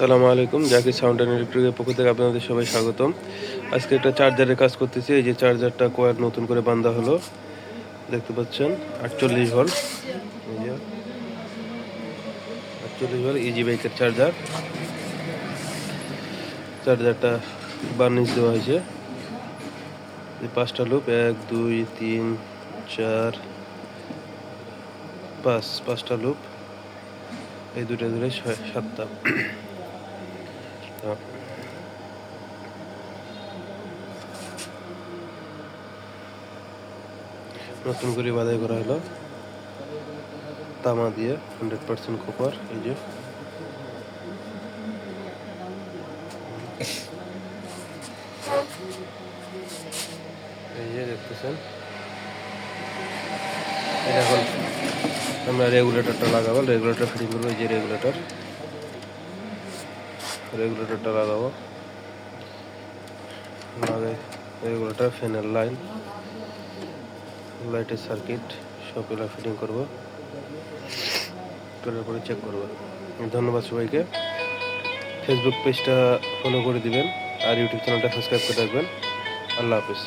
আসসালামু আলাইকুম, Zakir sound and ইলেকট্রিকের পক্ষ থেকে আপনাদের সবাই স্বাগতম। আজকে একটা চার্জারের কাজ করতেছি, এই যে চার্জারটা কয়েক নতুন করে বান্ধা হলো। দেখতে পাচ্ছেন, আটচল্লিশ যে, আটচল্লিশ ভোল্ট ইজি বাইকের চার্জার। চার্জারটা বার্নিশ দেওয়া হয়েছে। এই পাঁচটা লুপ, এক, দুই, তিন, চার, পাঁচ, পাঁচটা লুপ। এই দুটো ধরে ছয় নতুন করে বাধাই করা হলো। তামা দিয়ে হান্ড্রেড পার্সেন্ট কপার এই যে। এই যে দেখতেছেন। এখন আমরা রেগুলেটরটা লাগাবো। রেগুলেটর ফিটিং করব, এই যে রেগুলেটর রেগুলেটরটা লাগাবো। লাগাই রেগুলেটর ফ্যানের লাইন লাইটের সার্কিট সবগুলো ফিটিং করব। করার পরে চেক করব। ধন্যবাদ সবাইকে। ফেসবুক পেজটা ফলো করে দিবেন আর ইউটিউব চ্যানেলটা সাবস্ক্রাইব করে রাখবেন। আল্লাহ হাফিজ।